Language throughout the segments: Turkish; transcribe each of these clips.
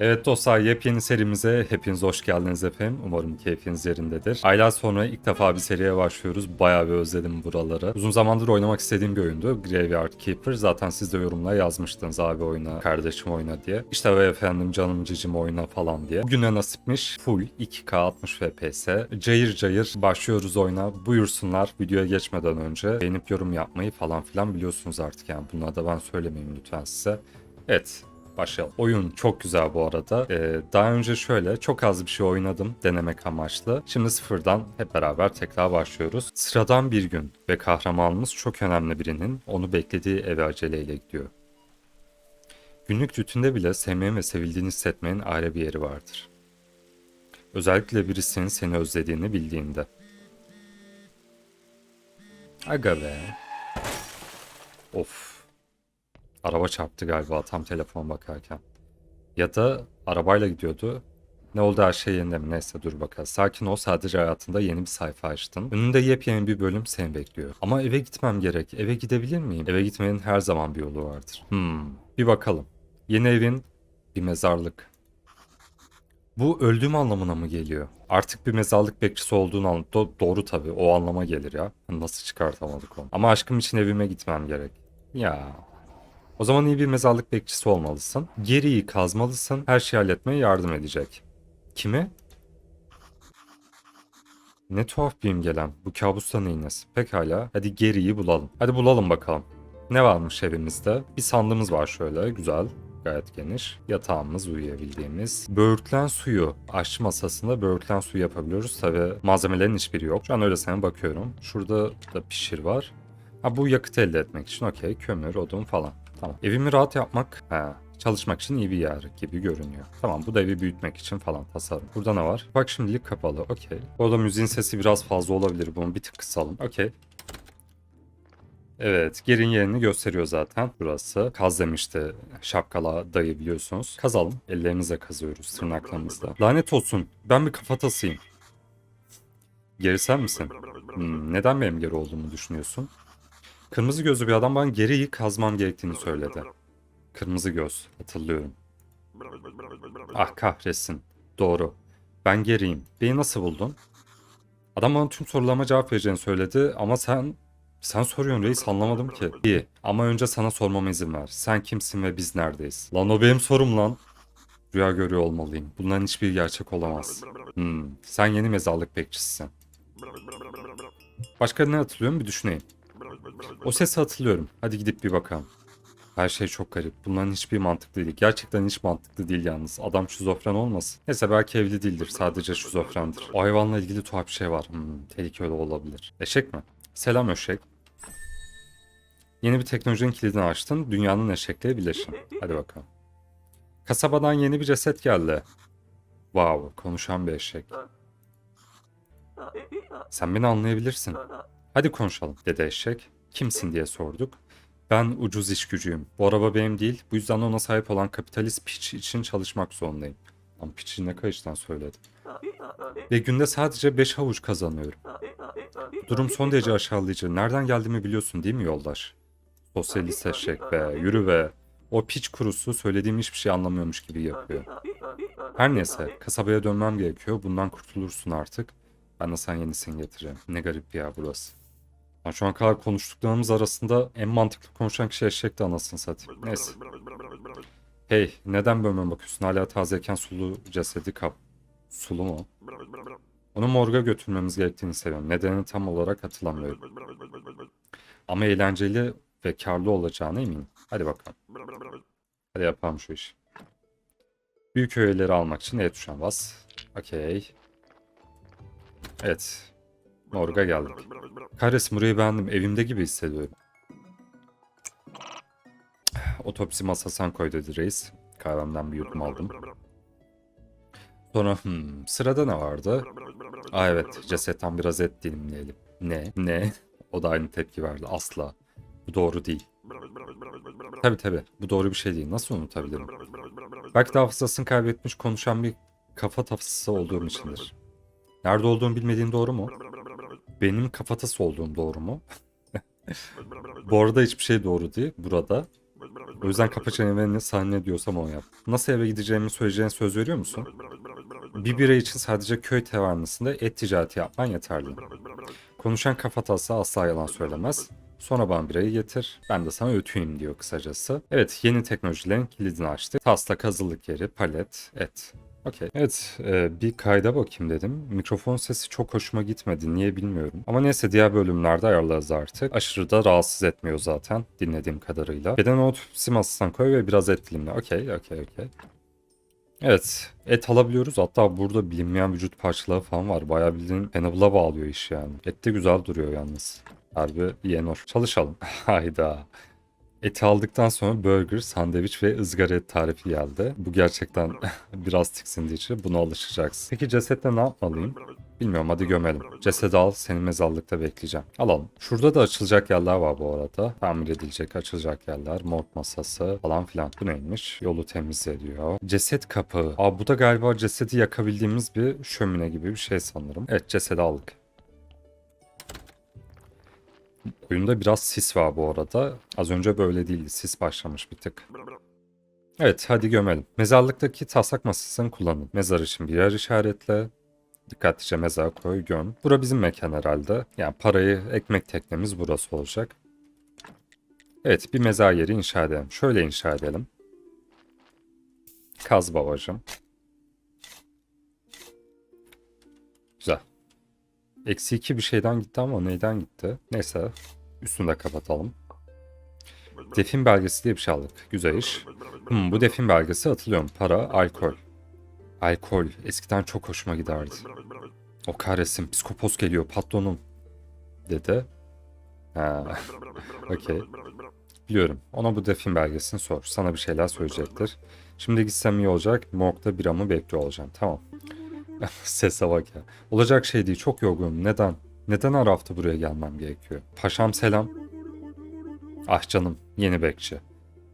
Evet dostlar yepyeni serimize hepiniz hoş geldiniz efendim. Umarım keyfiniz yerindedir. Aylar sonra ilk defa bir seriye başlıyoruz. Bayağı bir özledim buraları. Uzun zamandır oynamak istediğim bir oyundu. Graveyard Keeper. Zaten siz de yorumla yazmıştınız abi oyna, kardeşim oyna diye. İşte ve efendim canım cicim oyna falan diye. Bugüne nasipmiş full 2K 60 FPS. Cayır cayır başlıyoruz oyuna. Buyursunlar videoya geçmeden önce beğenip yorum yapmayı falan filan biliyorsunuz artık yani. Bunları da ben söylemeyeyim lütfen size. Evet başlayalım. Oyun çok güzel bu arada. Ee, daha önce şöyle çok az bir şey oynadım denemek amaçlı. Şimdi sıfırdan hep beraber tekrar başlıyoruz. Sıradan bir gün ve kahramanımız çok önemli birinin onu beklediği eve aceleyle gidiyor. Günlük rutinde bile sevmenin ve sevildiğini hissetmenin ayrı bir yeri vardır. Özellikle birisinin seni özlediğini bildiğinde. Aga be. Of. Araba çarptı galiba tam telefon bakarken. Ya da arabayla gidiyordu. Ne oldu her şey yerinde mi? Neyse dur bakalım. Sakin ol sadece hayatında yeni bir sayfa açtın. Önünde yepyeni bir bölüm seni bekliyor. Ama eve gitmem gerek. Eve gidebilir miyim? Eve gitmenin her zaman bir yolu vardır. Hmm. Bir bakalım. Yeni evin bir mezarlık. Bu öldüğüm anlamına mı geliyor? Artık bir mezarlık bekçisi olduğunu an Do- doğru tabii o anlama gelir ya. Nasıl çıkartamadık onu. Ama aşkım için evime gitmem gerek. Ya o zaman iyi bir mezarlık bekçisi olmalısın. Geriyi kazmalısın. Her şeyi halletmeye yardım edecek. Kimi? Ne tuhaf bir imgelem. Bu kabustan iğnesi. Pekala. Hadi geriyi bulalım. Hadi bulalım bakalım. Ne varmış evimizde? Bir sandığımız var şöyle. Güzel. Gayet geniş. Yatağımız uyuyabildiğimiz. Böğürtlen suyu. Aşçı masasında böğürtlen suyu yapabiliyoruz. Tabi malzemelerin hiçbiri yok. Şu an öylesine bakıyorum. Şurada da pişir var. Ha bu yakıt elde etmek için okey. Kömür, odun falan. Tamam. Evimi rahat yapmak, he, çalışmak için iyi bir yer gibi görünüyor. Tamam bu da evi büyütmek için falan tasarım. Burada ne var? Bak şimdilik kapalı. Okey. Orada müziğin sesi biraz fazla olabilir. Bunu bir tık kısalım. Okey. Evet, gerin yerini gösteriyor zaten burası. Kaz demişti şapkala dayı biliyorsunuz. Kazalım. Ellerimizle kazıyoruz tırnaklarımızla. Lanet olsun. Ben bir kafatasıyım. Geri sen misin? Hmm, neden benim geri olduğumu düşünüyorsun? Kırmızı gözlü bir adam bana geriyi kazmam gerektiğini söyledi. Kırmızı göz, hatırlıyorum. Ah kahretsin. Doğru. Ben geriyim. Beni nasıl buldun? Adam bana tüm sorularıma cevap vereceğini söyledi ama sen... Sen soruyorsun reis anlamadım ki. İyi ama önce sana sormama izin ver. Sen kimsin ve biz neredeyiz? Lan o benim sorum lan. Rüya görüyor olmalıyım. Bunların hiçbir gerçek olamaz. Hmm, sen yeni mezarlık bekçisisin. Başka ne hatırlıyorum bir düşüneyim. O sesi hatırlıyorum. Hadi gidip bir bakalım. Her şey çok garip. Bunların hiçbir mantıklı değil. Gerçekten hiç mantıklı değil yalnız. Adam şizofren olmasın. Neyse belki evli değildir. Sadece şizofrendir. O hayvanla ilgili tuhaf bir şey var. Hmm, tehlikeli olabilir. Eşek mi? Selam eşek. Yeni bir teknolojinin kilidini açtın. Dünyanın eşekleri birleşin. Hadi bakalım. Kasabadan yeni bir ceset geldi. Wow, konuşan bir eşek. Sen beni anlayabilirsin. Hadi konuşalım dedi eşek. Kimsin diye sorduk. Ben ucuz iş gücüyüm. Bu araba benim değil. Bu yüzden ona sahip olan kapitalist piç için çalışmak zorundayım. Lan piçi ne kayıştan söyledim. Ve günde sadece 5 havuç kazanıyorum. Bu durum son derece aşağılayıcı. Nereden geldiğimi biliyorsun değil mi yoldaş? Sosyalist eşek be, yürü be. O piç kurusu söylediğim hiçbir şey anlamıyormuş gibi yapıyor. Her neyse, kasabaya dönmem gerekiyor. Bundan kurtulursun artık. Ben de sana yenisini getireceğim. Ne garip bir yer burası. Yani şu an kadar konuştuklarımız arasında en mantıklı konuşan kişi eşekti anasını satayım. Neyse. Hey neden bölmeme bakıyorsun? Hala tazeyken sulu cesedi kap. Sulu mu? Onu morga götürmemiz gerektiğini seviyorum. Nedenini tam olarak hatırlamıyorum. Ama eğlenceli ve karlı olacağına eminim. Hadi bakalım. Hadi yapalım şu işi. Büyük öğeleri almak için E tuşuna bas. Okey. Evet. Morga geldik. Kahretsin burayı beğendim. Evimde gibi hissediyorum. Otopsi masasına koy dedi reis. Kahvemden bir yudum aldım. Sonra hmm, sırada ne vardı? Aa evet cesetten biraz et dilimleyelim. Ne? Ne? O da aynı tepki verdi. Asla. Bu doğru değil. Tabi tabi. Bu doğru bir şey değil. Nasıl unutabilirim? Belki de hafızasını kaybetmiş konuşan bir kafa tafsası olduğum içindir. Nerede olduğumu bilmediğin doğru mu? Benim kafatası olduğum doğru mu? Bu arada hiçbir şey doğru değil burada. O yüzden kapa çeneni ve ne sahne diyorsam onu yap. Nasıl eve gideceğimi söyleyeceğine söz veriyor musun? Bir bira için sadece köy tavernasında et ticareti yapman yeterli. Konuşan kafatası asla yalan söylemez. Sonra bana birayı getir. Ben de sana ötüyüm diyor kısacası. Evet yeni teknolojilerin kilidini açtı. Taslak hazırlık yeri, palet, et. Okey. Evet e, bir kayda bakayım dedim. Mikrofon sesi çok hoşuma gitmedi. Niye bilmiyorum. Ama neyse diğer bölümlerde ayarlarız artık. Aşırı da rahatsız etmiyor zaten dinlediğim kadarıyla. Beden otopsi masasına koy ve biraz et dilimle. Okey okey okey. Evet. Et alabiliyoruz. Hatta burada bilinmeyen vücut parçaları falan var. Bayağı bildiğin Hannibal'a bağlıyor iş yani. Et de güzel duruyor yalnız. Harbi yenor. Çalışalım. Hayda. Eti aldıktan sonra burger, sandviç ve ızgara et tarifi geldi. Bu gerçekten biraz tiksindirici. Buna alışacaksın. Peki cesetle ne yapmalıyım? Bilmiyorum hadi gömelim. Cesedi al seni mezarlıkta bekleyeceğim. Alalım. Şurada da açılacak yerler var bu arada. Tamir edilecek açılacak yerler. Morg masası falan filan. Bu neymiş? Yolu temizliyor. Ceset kapağı. Aa bu da galiba cesedi yakabildiğimiz bir şömine gibi bir şey sanırım. Evet cesedi aldık. Oyunda biraz sis var bu arada. Az önce böyle değildi. Sis başlamış bir tık. Evet hadi gömelim. Mezarlıktaki taslak masasını kullanın. Mezar için bir yer işaretle. Dikkatlice mezara koy göm. Bura bizim mekan herhalde. Yani parayı ekmek teknemiz burası olacak. Evet bir mezar yeri inşa edelim. Şöyle inşa edelim. Kaz babacım. Eksi iki bir şeyden gitti ama neyden gitti? Neyse. Üstünü de kapatalım. Defin belgesi diye bir şey aldık. Güzel iş. Hmm, bu defin belgesi atılıyorum. Para, alkol. Alkol. Eskiden çok hoşuma giderdi. O kahretsin. Psikopos geliyor patronum. Dedi. Ha. Okey. Biliyorum. Ona bu defin belgesini sor. Sana bir şeyler söyleyecektir. Şimdi gitsem iyi olacak. Morgda biramı bekliyor olacağım. Tamam. Sese bak ya. Olacak şey değil. Çok yorgunum. Neden? Neden her hafta buraya gelmem gerekiyor? Paşam selam. Ah canım. Yeni bekçi.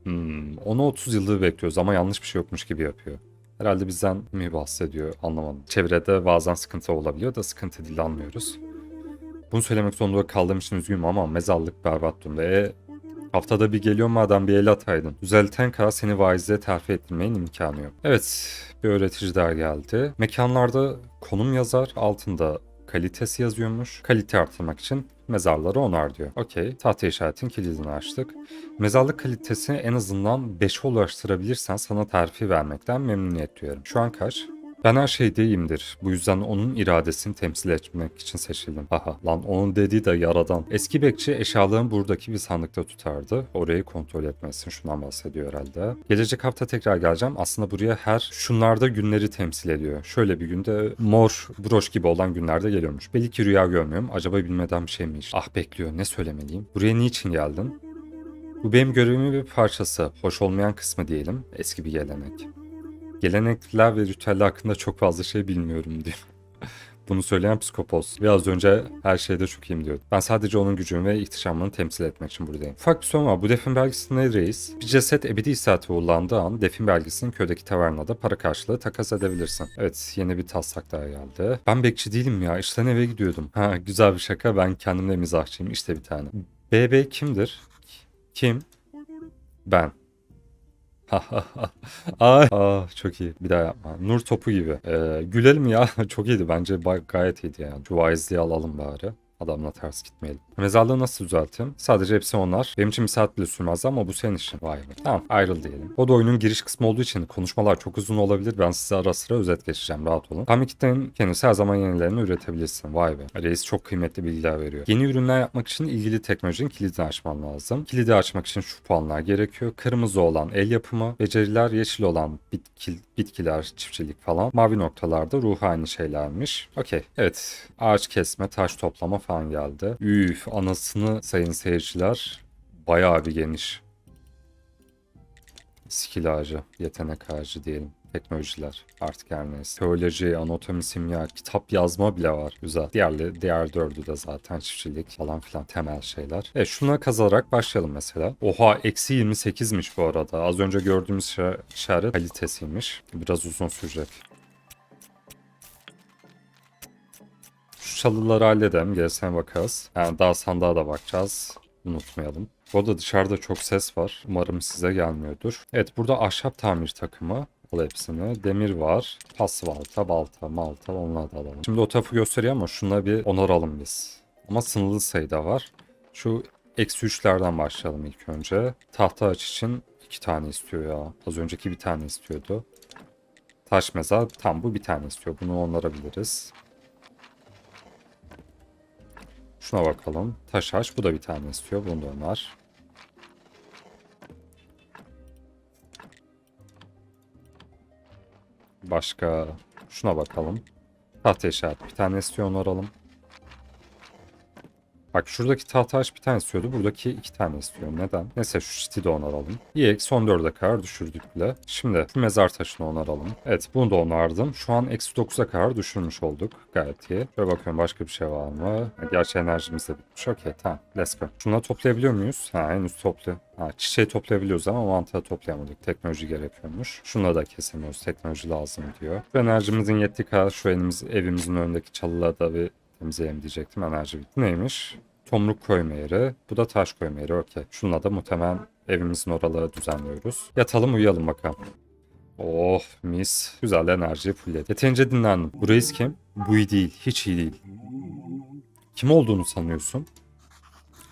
Hmm, onu 30 yıldır bekliyoruz ama yanlış bir şey yokmuş gibi yapıyor. Herhalde bizden mi bahsediyor anlamadım. Çevrede bazen sıkıntı olabiliyor da sıkıntı değil anlıyoruz. Bunu söylemek zorunda kaldığım için üzgünüm ama mezarlık berbat durumda. E, haftada bir geliyor madem bir el ataydın. Düzelten kadar seni vaizliğe terfi ettirmeyin imkanı yok. Evet bir öğretici daha geldi. Mekanlarda konum yazar altında kalitesi yazıyormuş. Kalite artırmak için mezarları onar diyor. Okey. Tahta işaretin kilidini açtık. Mezarlık kalitesini en azından 5'e ulaştırabilirsen sana terfi vermekten memnuniyet duyarım. Şu an kaç? Ben her şeyde iyiyimdir. Bu yüzden onun iradesini temsil etmek için seçildim. Haha lan onun dediği de yaradan. Eski bekçi eşyalarını buradaki bir sandıkta tutardı. Orayı kontrol etmesin. Şundan bahsediyor herhalde. Gelecek hafta tekrar geleceğim. Aslında buraya her şunlarda günleri temsil ediyor. Şöyle bir günde mor broş gibi olan günlerde geliyormuş. Belki rüya görmüyorum. Acaba bilmeden bir şey mi iş? Ah bekliyor. Ne söylemeliyim? Buraya niçin geldin? Bu benim görevimin bir parçası. Hoş olmayan kısmı diyelim. Eski bir gelenek. Gelenekler ve ritüeller hakkında çok fazla şey bilmiyorum diyor. Bunu söyleyen psikopos. Ve az önce her şeyde çok iyiyim diyordu. Ben sadece onun gücünü ve ihtişamını temsil etmek için buradayım. Ufak bir sorun var. Bu defin belgesi ne reis? Bir ceset ebedi saati kullandığı an defin belgesini köydeki tavernada para karşılığı takas edebilirsin. Evet yeni bir taslak daha geldi. Ben bekçi değilim ya. İşten eve gidiyordum. Ha güzel bir şaka. Ben kendimle mizahçıyım. İşte bir tane. BB kimdir? Kim? Ben. Ay, ah, çok iyi. Bir daha yapma. Nur topu gibi. Ee, gülelim ya. çok iyiydi. Bence gayet iyiydi yani. Şu alalım bari. Adamla ters gitmeyelim. Mezarlığı nasıl düzelteyim? Sadece hepsi onlar. Benim için bir saat bile sürmez ama bu senin işin. Vay be. Tamam ayrıl diyelim. O da oyunun giriş kısmı olduğu için konuşmalar çok uzun olabilir. Ben size ara sıra özet geçeceğim. Rahat olun. Tam kitlenin kendisi her zaman yenilerini üretebilirsin. Vay be. Reis çok kıymetli bilgiler veriyor. Yeni ürünler yapmak için ilgili teknolojinin kilidini açman lazım. Kilidi açmak için şu puanlar gerekiyor. Kırmızı olan el yapımı, beceriler yeşil olan bitki, bitkiler, çiftçilik falan. Mavi noktalarda ruhani şeylermiş. Okey. Evet. Ağaç kesme, taş toplama falan geldi. Üf anasını sayın seyirciler. Bayağı bir geniş. Skill ağacı, yetenek ağacı diyelim. Teknolojiler artık her neyse. Teoloji, anatomi, simya, kitap yazma bile var. Güzel. Diğerli, diğer dördü de zaten çiftçilik falan filan temel şeyler. Evet şuna kazanarak başlayalım mesela. Oha eksi 28'miş bu arada. Az önce gördüğümüz işa- işaret kalitesiymiş. Biraz uzun sürecek. Şu çalıları halledelim. Gerisine bakarız. Yani daha sandığa da bakacağız. Unutmayalım. Bu arada dışarıda çok ses var. Umarım size gelmiyordur. Evet burada ahşap tamir takımı. Al hepsini. Demir var. Pas balta, balta, malta onları da alalım. Şimdi o tarafı gösteriyor ama şuna bir onaralım biz. Ama sınırlı sayıda var. Şu eksi 3'lerden başlayalım ilk önce. Tahta aç için iki tane istiyor ya. Az önceki bir tane istiyordu. Taş mezar tam bu bir tane istiyor. Bunu onarabiliriz. Şuna bakalım. Taş aç bu da bir tane istiyor. Bunu da onar. Başka şuna bakalım. Tahta işaret bir tane istiyor onaralım. Bak şuradaki tahta bir tane istiyordu. Buradaki iki tane istiyor. Neden? Neyse şu çiti de onaralım. İyi son 4'e kadar düşürdük bile. Şimdi şu mezar taşını onaralım. Evet bunu da onardım. Şu an eksi 9'a kadar düşürmüş olduk. Gayet iyi. Şöyle bakıyorum başka bir şey var mı? Gerçi enerjimiz de bitmiş. Okey tamam. Let's go. Şunları toplayabiliyor muyuz? Ha henüz toplu. Ha çiçeği toplayabiliyoruz ama mantığı toplayamadık. Teknoloji gerekiyormuş. Şunları da kesemiyoruz. Teknoloji lazım diyor. Enerjimizin yettiği kadar şu elimiz, evimizin önündeki çalıları da bir temizleyelim diyecektim. Enerji bitti. Neymiş? Tomruk koyma yeri. Bu da taş koyma yeri. Okey. Şununla da muhtemelen evimizin oraları düzenliyoruz. Yatalım uyuyalım bakalım. Oh mis. Güzel enerjiyi fullledi. Yeterince dinlendim. Bu kim? Bu iyi değil. Hiç iyi değil. Kim olduğunu sanıyorsun?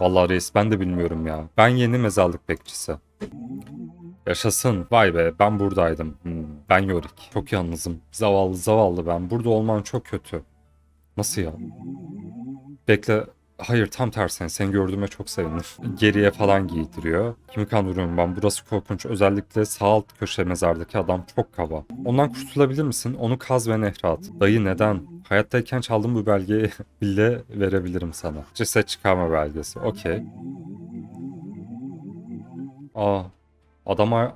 Vallahi reis ben de bilmiyorum ya. Ben yeni mezarlık bekçisi. Yaşasın. Vay be ben buradaydım. Hmm, ben Yorik. Çok yalnızım. Zavallı zavallı ben. Burada olman çok kötü. Nasıl ya? Bekle. Hayır tam tersine seni gördüğüme çok sevindim. Geriye falan giydiriyor. Kimi kandırıyorum ben burası korkunç. Özellikle sağ alt köşe mezardaki adam çok kaba. Ondan kurtulabilir misin? Onu kaz ve nehre at. Dayı neden? Hayattayken çaldığım bu belgeyi bile verebilirim sana. Ceset çıkarma belgesi. Okey. Aa adama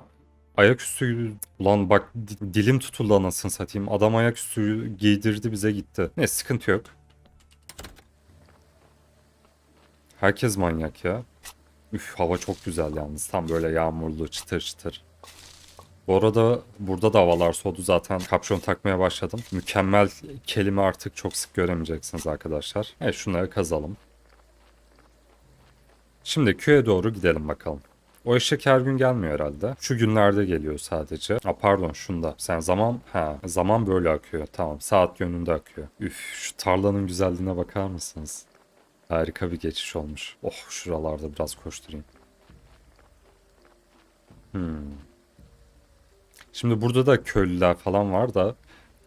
ayaküstü ulan bak di- dilim tutuldu anasını satayım. Adam ayaküstü giydirdi bize gitti. Ne sıkıntı yok. Herkes manyak ya. Üf hava çok güzel yalnız. Tam böyle yağmurlu çıtır çıtır. Bu arada burada da havalar soğudu zaten. Kapşon takmaya başladım. Mükemmel kelime artık çok sık göremeyeceksiniz arkadaşlar. Evet şunları kazalım. Şimdi köye doğru gidelim bakalım. O eşek her gün gelmiyor herhalde. Şu günlerde geliyor sadece. Ha pardon şunda. Sen zaman ha zaman böyle akıyor. Tamam saat yönünde akıyor. Üf şu tarlanın güzelliğine bakar mısınız? Harika bir geçiş olmuş. Oh şuralarda biraz koşturayım. Hmm. Şimdi burada da köylüler falan var da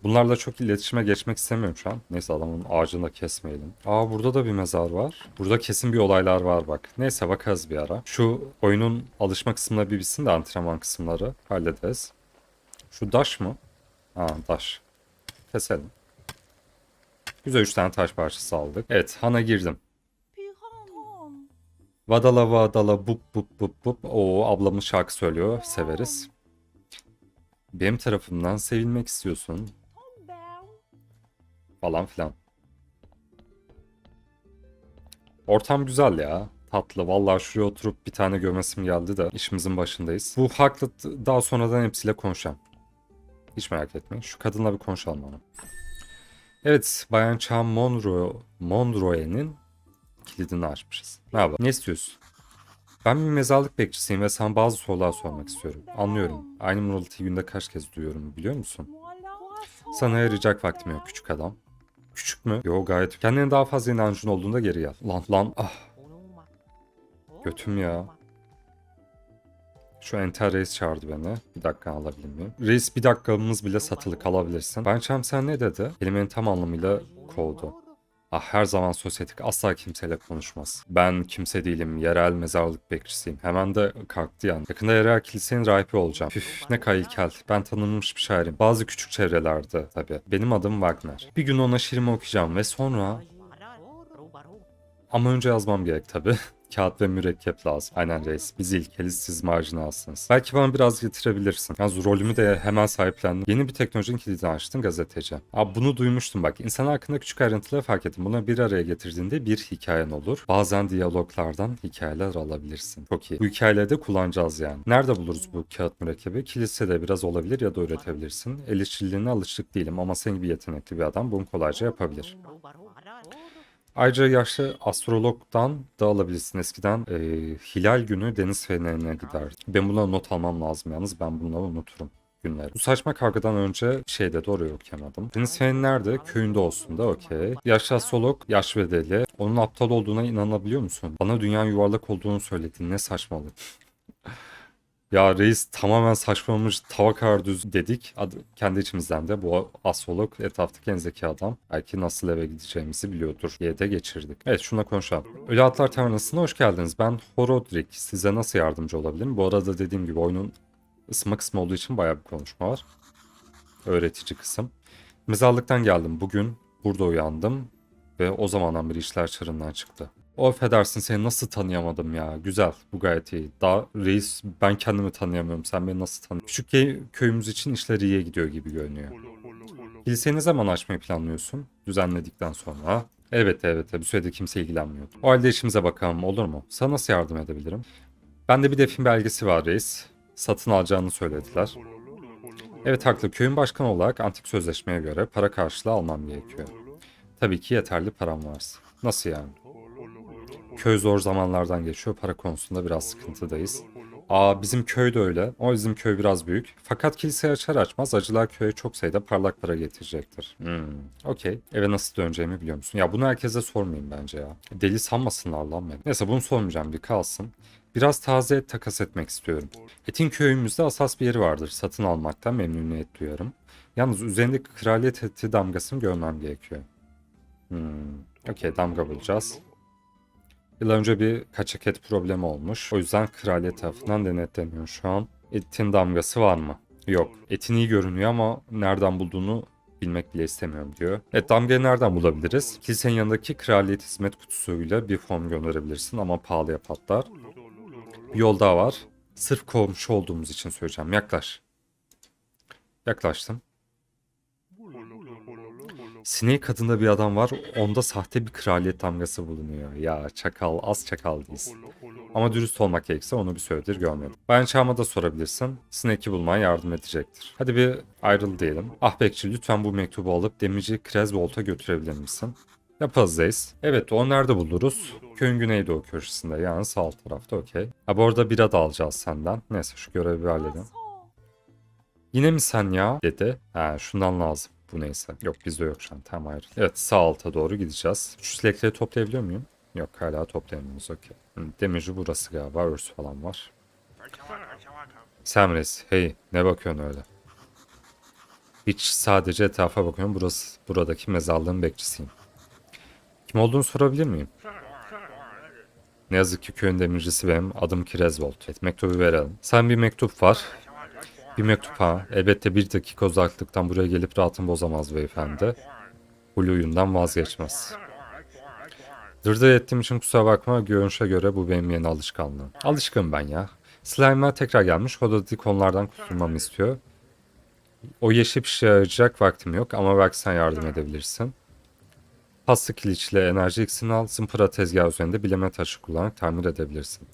bunlarla çok iletişime geçmek istemiyorum şu an. Neyse adamın ağacını da kesmeyelim. Aa burada da bir mezar var. Burada kesin bir olaylar var bak. Neyse bakarız bir ara. Şu oyunun alışma kısmına bir bitsin de antrenman kısımları hallederiz. Şu daş mı? Ha daş. Keselim. Güzel 3 tane taş parçası aldık. Evet hana girdim. Vadala vadala bup bup bup bup. Oo ablamız şarkı söylüyor. Severiz. Benim tarafımdan sevilmek istiyorsun. Falan filan. Ortam güzel ya. Tatlı. Vallahi şuraya oturup bir tane gömesim geldi de işimizin başındayız. Bu haklı daha sonradan hepsiyle konuşacağım. Hiç merak etmeyin. Şu kadınla bir konuşalım ama. Evet, Bayan Chan Monroe, Monroe'nin kilidini açmışız. Merhaba. Ne istiyorsun? Ben bir mezarlık bekçisiyim ve sana bazı sorular sormak istiyorum. Anlıyorum. Aynı mırıltıyı günde kaç kez duyuyorum biliyor musun? Sana yarayacak vaktim yok küçük adam. Küçük mü? Yo gayet. Kendine daha fazla inancın olduğunda geri gel. Lan lan ah. Götüm ya. Şu enter reis çağırdı beni. Bir dakika alabilir miyim? Reis bir dakikamız bile satılık alabilirsin. Ben Çam sen ne dedi? Kelimenin tam anlamıyla kovdu. Ah her zaman sosyetik asla kimseyle konuşmaz. Ben kimse değilim. Yerel mezarlık bekçisiyim. Hemen de kalktı yani. Yakında yerel kilisenin rahibi olacağım. Püf ne kadar ilkel. Ben tanınmış bir şairim. Bazı küçük çevrelerde tabii. Benim adım Wagner. Bir gün ona şiirimi okuyacağım ve sonra... Ama önce yazmam gerek tabii. Kağıt ve mürekkep lazım. Aynen reis. Biz ilkeliz siz marjinalsınız. Belki bana biraz getirebilirsin. Yalnız rolümü de hemen sahiplendim. Yeni bir teknolojinin kilidini açtın gazeteci. Abi bunu duymuştum bak. İnsan hakkında küçük ayrıntıları fark ettim. Bunu bir araya getirdiğinde bir hikayen olur. Bazen diyaloglardan hikayeler alabilirsin. Çok iyi. Bu hikayeleri de kullanacağız yani. Nerede buluruz bu kağıt mürekkebi? Kilisede biraz olabilir ya da üretebilirsin. El işçiliğine alışık değilim ama senin gibi yetenekli bir adam bunu kolayca yapabilir. Ayrıca yaşlı astrologdan da alabilirsin. Eskiden e, hilal günü deniz fenerine gider. Ben buna not almam lazım yalnız. Ben bunları unuturum günleri. Bu saçma kavgadan önce şeyde de oraya okuyamadım. Deniz Feneri nerede? Köyünde olsun da okey. Yaşlı astrolog, yaş ve deli. Onun aptal olduğuna inanabiliyor musun? Bana dünyanın yuvarlak olduğunu söyledi. Ne saçmalık. Ya reis tamamen saçmalamış tava kadar düz dedik. Adı, kendi içimizden de bu astrolog etraftaki en zeki adam. Belki nasıl eve gideceğimizi biliyordur diye de geçirdik. Evet şuna konuşalım. Ölü Atlar Tavernası'na hoş geldiniz. Ben Horodrik. Size nasıl yardımcı olabilirim? Bu arada dediğim gibi oyunun ısınma kısmı olduğu için bayağı bir konuşma var. Öğretici kısım. Mezarlıktan geldim. Bugün burada uyandım. Ve o zamandan beri işler çığırından çıktı. O affedersin seni nasıl tanıyamadım ya. Güzel bu gayet iyi. Daha reis ben kendimi tanıyamıyorum. Sen beni nasıl tanıyorsun? Küçük köy- köyümüz için işler iyiye gidiyor gibi görünüyor. Kiliseyi ne zaman açmayı planlıyorsun? Düzenledikten sonra. Evet evet bu sürede kimse ilgilenmiyordu. O halde işimize bakalım olur mu? Sana nasıl yardım edebilirim? Bende bir defin belgesi var reis. Satın alacağını söylediler. Evet haklı. Köyün başkanı olarak antik sözleşmeye göre para karşılığı almam gerekiyor. Tabii ki yeterli param varsa. Nasıl yani? Köy zor zamanlardan geçiyor. Para konusunda biraz sıkıntıdayız. Aa bizim köy de öyle. O bizim köy biraz büyük. Fakat kiliseyi açar açmaz acılar köye çok sayıda parlak para getirecektir. Hmm, okey. Eve nasıl döneceğimi biliyor musun? Ya bunu herkese sormayayım bence ya. Deli sanmasınlar lan beni. Neyse bunu sormayacağım bir kalsın. Biraz taze et takas etmek istiyorum. Etin köyümüzde asas bir yeri vardır. Satın almaktan memnuniyet duyarım. Yalnız üzerindeki kraliyet eti damgasını görmem gerekiyor. Hmm, okey damga bulacağız. Yıl önce bir kaçak et problemi olmuş. O yüzden kraliyet tarafından denetleniyor şu an. Etin damgası var mı? Yok. Etin iyi görünüyor ama nereden bulduğunu bilmek bile istemiyorum diyor. Evet damgayı nereden bulabiliriz? Kilisenin yanındaki kraliyet hizmet kutusuyla bir form gönderebilirsin ama pahalıya patlar. Bir yol daha var. Sırf komşu olduğumuz için söyleyeceğim. Yaklaş. Yaklaştım. Sinek adında bir adam var. Onda sahte bir kraliyet damgası bulunuyor. Ya çakal, az çakal değilsin. Ama dürüst olmak gerekirse onu bir süredir görmedim. Bayan Çağım'a da sorabilirsin. Snake'i bulmaya yardım edecektir. Hadi bir ayrıl diyelim. Ah bekçi lütfen bu mektubu alıp demirci Creswold'a götürebilir misin? Zeys. Evet o nerede buluruz? Köyün güneydoğu köşesinde yani sağ alt tarafta okey. Ha bu arada bira da alacağız senden. Neyse şu görevi halledelim. Yine mi sen ya? Dedi. Ha şundan lazım. Bu neyse. Yok bizde yok şu an. Tamam ayrı. Evet sağ alta doğru gideceğiz. Şu silekleri toplayabiliyor muyum? Yok hala toplayamıyoruz okey. Hı, Demirci burası galiba. Örs falan var. Semres hey ne bakıyorsun öyle? Hiç sadece etrafa bakıyorum. Burası buradaki mezarlığın bekçisiyim. Kim olduğunu sorabilir miyim? Ne yazık ki köyün demircisi benim. Adım Kirezvold. Evet, mektubu verelim. Sen bir mektup var. Bir mektup ha. Elbette bir dakika uzaklıktan buraya gelip rahatını bozamaz beyefendi. Huyundan vazgeçmez. Dırdır ettiğim için kusura bakma. Görünüşe göre bu benim yeni alışkanlığım. Alışkın ben ya. Slime'lar tekrar gelmiş. O da dedi konulardan kurtulmamı istiyor. O yeşil bir şey arayacak vaktim yok ama belki sen yardım edebilirsin. Pasta kiliçle enerji iksirini al. Zımpara tezgahı üzerinde bileme taşı kullanarak tamir edebilirsin.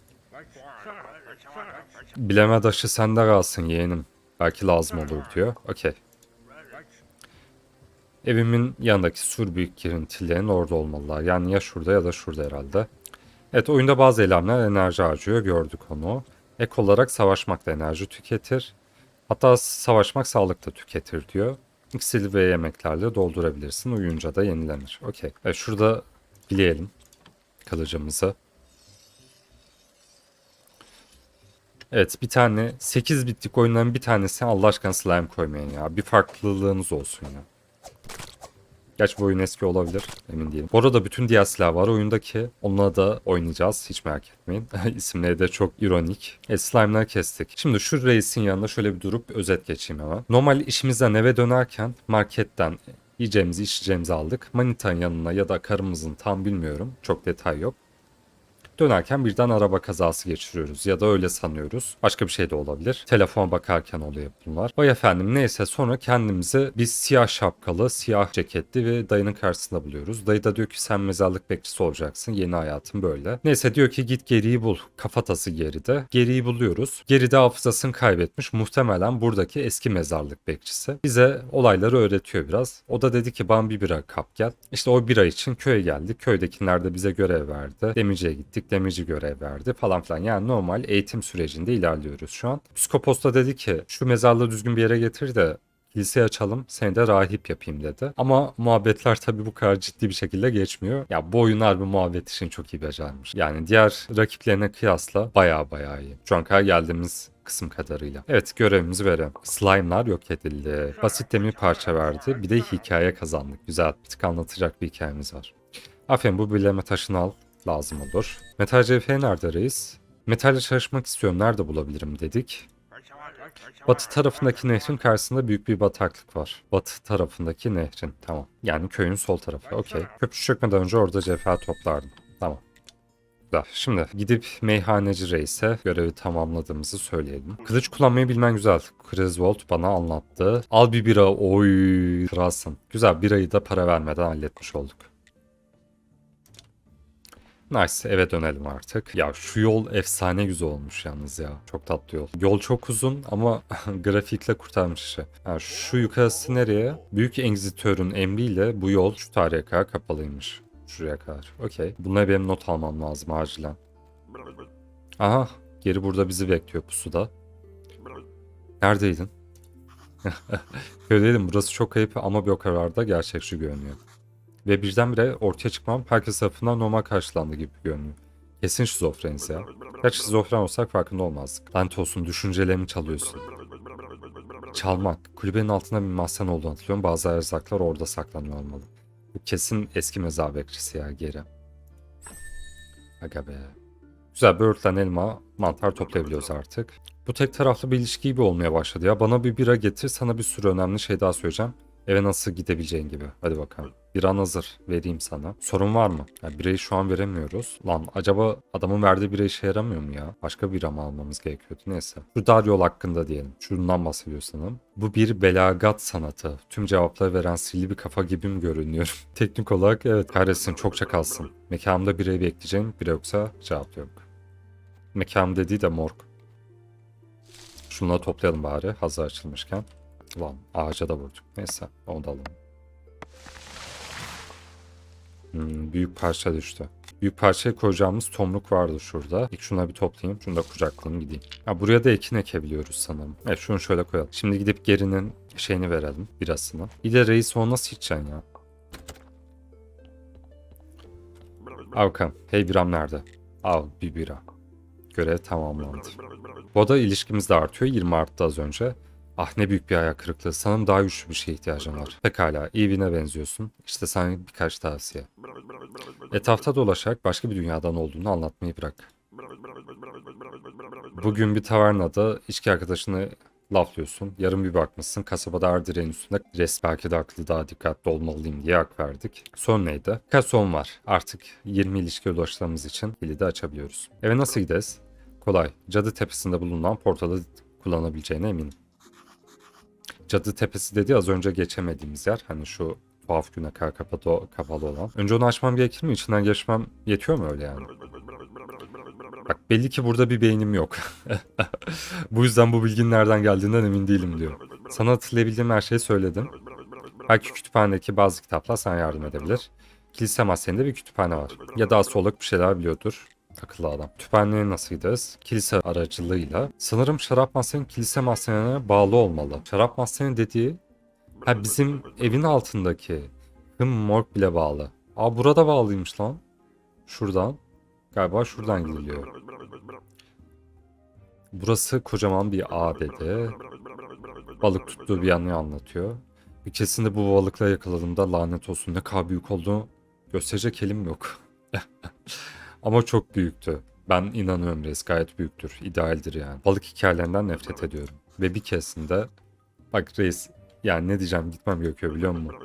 Bileme taşı sende kalsın yeğenim. Belki lazım olur diyor. Okey. Evimin yanındaki sur büyük girintilerin orada olmalılar. Yani ya şurada ya da şurada herhalde. Evet oyunda bazı eylemler enerji harcıyor. Gördük onu. Ek olarak savaşmak da enerji tüketir. Hatta savaşmak sağlık da tüketir diyor. İksir ve yemeklerle doldurabilirsin. Uyunca da yenilenir. Okey. Evet, şurada bileyelim kılıcımızı. Evet bir tane 8 bitlik oyunların bir tanesi Allah aşkına slime koymayın ya. Bir farklılığınız olsun ya. Gerçi bu oyun eski olabilir. Emin değilim. Bu arada bütün DLC'ler var oyundaki. Onunla da oynayacağız. Hiç merak etmeyin. İsimleri de çok ironik. Evet slime'ları kestik. Şimdi şu reisin yanında şöyle bir durup özet geçeyim hemen. Normal işimizden eve dönerken marketten yiyeceğimizi içeceğimizi aldık. Manita'nın yanına ya da karımızın tam bilmiyorum. Çok detay yok. Dönerken birden araba kazası geçiriyoruz ya da öyle sanıyoruz. Başka bir şey de olabilir. Telefona bakarken oluyor bunlar. Vay efendim neyse sonra kendimizi biz siyah şapkalı, siyah ceketli ve dayının karşısında buluyoruz. Dayı da diyor ki sen mezarlık bekçisi olacaksın. Yeni hayatın böyle. Neyse diyor ki git geriyi bul. Kafatası geride. Geriyi buluyoruz. Geride hafızasını kaybetmiş. Muhtemelen buradaki eski mezarlık bekçisi. Bize olayları öğretiyor biraz. O da dedi ki bana bir bira kap gel. İşte o bira için köye geldik. Köydekiler de bize görev verdi. Demirciye gittik. Demirci görev verdi falan filan. Yani normal eğitim sürecinde ilerliyoruz şu an. Psikopos da dedi ki şu mezarlığı düzgün bir yere getir de kilise açalım seni de rahip yapayım dedi. Ama muhabbetler tabii bu kadar ciddi bir şekilde geçmiyor. Ya bu oyun harbi muhabbet için çok iyi becermiş. Yani diğer rakiplerine kıyasla baya baya iyi. Şu an geldiğimiz kısım kadarıyla. Evet görevimizi verelim. Slime'lar yok edildi. Basit demir parça verdi. Bir de hikaye kazandık. Güzel bir tık anlatacak bir hikayemiz var. Aferin bu bileme taşını al. Lazım olur. Metal cevheri nerede reis? Metalle çalışmak istiyorum. Nerede bulabilirim dedik. Batı tarafındaki nehrin karşısında büyük bir bataklık var. Batı tarafındaki nehrin. Tamam. Yani köyün sol tarafı. Okey. Köprü çökmeden önce orada cevher toplardım. Tamam. Güzel. Şimdi gidip meyhaneci reise görevi tamamladığımızı söyleyelim. Kılıç kullanmayı bilmen güzel. Griswold bana anlattı. Al bir bira. Oy. Kralsın. Güzel. Birayı da para vermeden halletmiş olduk. Nice eve dönelim artık. Ya şu yol efsane güzel olmuş yalnız ya. Çok tatlı yol. Yol çok uzun ama grafikle kurtarmış işi. Ha, şu yukarısı nereye? Büyük Engizitör'ün emriyle bu yol şu tarihe kadar kapalıymış. Şuraya kadar. Okey. Bunları benim not almam lazım acilen. Aha. Geri burada bizi bekliyor pusuda. Neredeydin? Köydeydim. Burası çok ayıp ama bir o kadar da gerçekçi görünüyor. Ve birdenbire ortaya çıkmam herkes tarafından normal karşılandı gibi görünüyor. Kesin şizofreniz ya. Gerçi şizofren olsak farkında olmazdık. Lanet olsun düşüncelerimi çalıyorsun. Çalmak. Kulübenin altında bir mahzen olduğunu hatırlıyorum. Bazı erzaklar orada saklanıyor olmalı. Bu kesin eski mezar bekçisi ya geri. Aga be. Güzel böğürtlen elma, mantar toplayabiliyoruz artık. Bu tek taraflı bir ilişki gibi olmaya başladı ya. Bana bir bira getir sana bir sürü önemli şey daha söyleyeceğim. Eve nasıl gidebileceğin gibi. Hadi bakalım. Bir an hazır. Vereyim sana. Sorun var mı? Ya birayı şu an veremiyoruz. Lan acaba adamın verdiği bira işe yaramıyor mu ya? Başka bir mı almamız gerekiyordu? Neyse. Şu dar yol hakkında diyelim. Şundan bahsediyor sanırım. Bu bir belagat sanatı. Tüm cevapları veren sihirli bir kafa gibi mi görünüyorum? Teknik olarak evet kahretsin çok çakalsın. Mekanımda birayı bekleyeceğim. Bira yoksa cevap yok. Mekanım dediği de morg. Şunları toplayalım bari hazır açılmışken. Lan ağaca da vurduk. Neyse onu da alalım. Hmm, büyük parça düştü. Büyük parçaya koyacağımız tomruk vardı şurada. İlk şuna bir toplayayım. Şunu da kucaklayayım gideyim. Ha, buraya da ekin ekebiliyoruz sanırım. Evet şunu şöyle koyalım. Şimdi gidip gerinin şeyini verelim. Birasını. Bir de reis onu nasıl içeceksin ya? Bakalım. Hey biram nerede? Al bir bira. Görev tamamlandı. Bu da ilişkimiz de artıyor. 20 arttı az önce. Ah ne büyük bir ayak kırıklığı. Sanırım daha güçlü bir şeye ihtiyacım var. Pekala iyi birine benziyorsun. İşte sana birkaç tavsiye. Etrafta dolaşarak başka bir dünyadan olduğunu anlatmayı bırak. Bugün bir tavernada içki arkadaşını laflıyorsun. Yarın bir bakmışsın kasabada ağır direğin üstünde res belki de aklı daha dikkatli olmalıyım diye hak verdik. Son neydi? Birkaç son var. Artık 20 ilişki ulaştığımız için kilidi açabiliyoruz. Eve nasıl gideriz? Kolay. Cadı tepesinde bulunan portalı kullanabileceğine eminim. Cadı Tepesi dedi az önce geçemediğimiz yer. Hani şu tuhaf güne kadar kapalı, kapalı olan. Önce onu açmam gerekir mi? İçinden geçmem yetiyor mu öyle yani? Bak belli ki burada bir beynim yok. bu yüzden bu bilginin nereden geldiğinden emin değilim diyor. Sana hatırlayabildiğim her şeyi söyledim. Belki kütüphanedeki bazı kitaplar sana yardım edebilir. Kilise mahzeninde bir kütüphane var. Ya da astrolog bir şeyler biliyordur. Akıllı adam. Kütüphaneye nasıl gideriz? Kilise aracılığıyla. Sanırım şarap mahzeni kilise mahzenine bağlı olmalı. Şarap mahzeni dediği ha bizim evin altındaki hım morg bile bağlı. Aa burada bağlıymış lan. Şuradan. Galiba şuradan gidiliyor. Burası kocaman bir ABD. Balık tuttuğu bir anı anlatıyor. Bir kesinlikle bu balıkla yakaladığımda lanet olsun ne kadar büyük olduğunu gösterecek elim yok. Ama çok büyüktü. Ben inanıyorum reis gayet büyüktür. İdealdir yani. Balık hikayelerinden nefret ediyorum. Ve bir keresinde bak reis yani ne diyeceğim gitmem gerekiyor biliyor musun?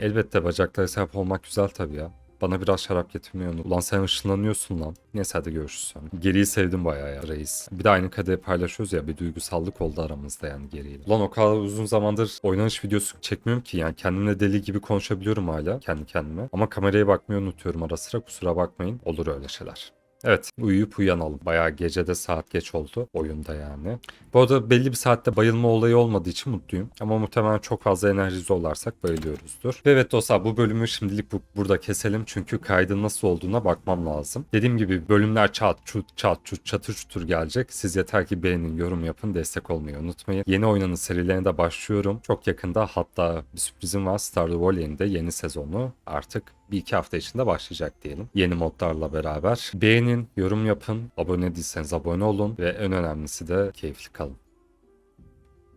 Elbette bacaklara sahip olmak güzel tabii ya. Bana biraz şarap getirmeyi unut. Ulan sen ışınlanıyorsun lan. Neyse hadi görüşürüz. Geri'yi sevdim bayağı ya reis. Bir de aynı kadehi paylaşıyoruz ya bir duygusallık oldu aramızda yani geriyle. Ulan o kadar uzun zamandır oynanış videosu çekmiyorum ki yani kendimle deli gibi konuşabiliyorum hala kendi kendime. Ama kameraya bakmayı unutuyorum ara sıra kusura bakmayın. Olur öyle şeyler. Evet uyuyup uyanalım. Bayağı gecede saat geç oldu oyunda yani. Bu arada belli bir saatte bayılma olayı olmadığı için mutluyum. Ama muhtemelen çok fazla enerji zorlarsak bayılıyoruzdur. Ve evet dostlar bu bölümü şimdilik bu, burada keselim. Çünkü kaydın nasıl olduğuna bakmam lazım. Dediğim gibi bölümler çat çut çat çut çatır çutur gelecek. Siz yeter ki beğenin, yorum yapın, destek olmayı unutmayın. Yeni oynanın serilerine de başlıyorum. Çok yakında hatta bir sürprizim var. Valley'in de yeni sezonu artık bir iki hafta içinde başlayacak diyelim. Yeni modlarla beraber. Beğenin, yorum yapın, abone değilseniz abone olun ve en önemlisi de keyifli kalın.